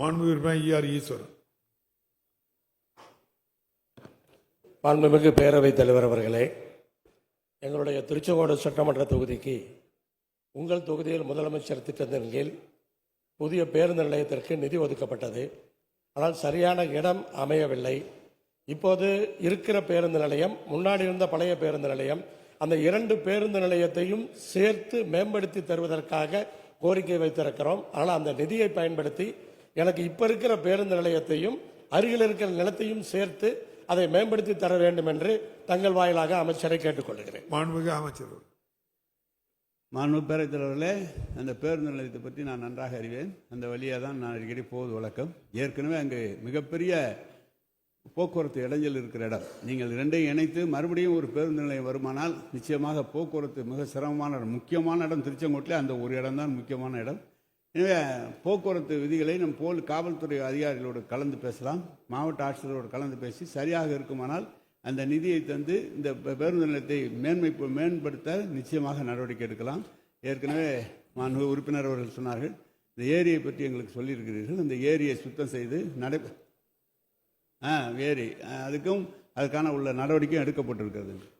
மாண்புமிகு உறுப்பினர் ஈஆர் ஈஸ்வரன். மாண்புமிகு பேரவைத் தலைவர் அவர்களே எங்களுடைய திருச்செங்கோடு சட்டமன்ற தொகுதிக்கு உங்கள் தொகுதியில் முதலமைச்சர் திட்டத்தின் கீழ் புதிய பேருந்து நிலையத்திற்கு நிதி ஒதுக்கப்பட்டது. ஆனால் சரியான இடம் அமையவில்லை. இப்போது இருக்கிற பேருந்து நிலையம் முன்னாடி இருந்த பழைய பேருந்து நிலையம் அந்த இரண்டு பேருந்து நிலையத்தையும் சேர்த்து மேம்படுத்தி தருவதற்காக கோரிக்கை வைத்திருக்கிறோம். ஆனால் அந்த நிதியை பயன்படுத்தி எனக்கு இப்ப இருக்கிற பேருந்து நிலையத்தையும் அருகில் இருக்கிற நிலத்தையும் சேர்த்து அதை மேம்படுத்தி தர வேண்டும் என்று தங்கள் வாயிலாக அமைச்சரை கேட்டுக்கொள்கிறேன் மாண்புமிகு அமைச்சர் அவர்கள். மாண்பு பேரவைத் தலைவர்களே அந்த பேருந்து நிலையத்தை பற்றி நான் நன்றாக அறிவேன். அந்த வழியாக தான் நான் அடிக்கடி போவது வழக்கம். ஏற்கனவே அங்கு மிகப்பெரிய போக்குவரத்து இடைஞ்சல் இருக்கிற இடம். நீங்கள் இரண்டையும் இணைத்து மறுபடியும் ஒரு பேருந்து நிலையம் வருமானால் நிச்சயமாக போக்குவரத்து மிக சிரமமான இடம் முக்கியமான இடம் திருச்செங்கோட்டில் அந்த ஒரு இடம் தான் முக்கியமான இடம். எனவே போக்குவரத்து விதிகளை நம் போல் காவல்துறை அதிகாரிகளோடு கலந்து பேசலாம். மாவட்ட ஆட்சியரோடு கலந்து பேசி சரியாக இருக்குமானால் அந்த நிதியை தந்து இந்த பேருந்து நிலையத்தை மேன்மை மேம்படுத்த நிச்சயமாக நடவடிக்கை எடுக்கலாம். ஏற்கனவே மாண்பு உறுப்பினர் அவர்கள் சொன்னார்கள் இந்த ஏரியை பற்றி எங்களுக்கு சொல்லியிருக்கிறீர்கள். இந்த ஏரியை சுத்தம் செய்து நடை ஆ ஏரி அதுக்கும் அதுக்கான உள்ள நடவடிக்கையும் எடுக்கப்பட்டிருக்கிறது.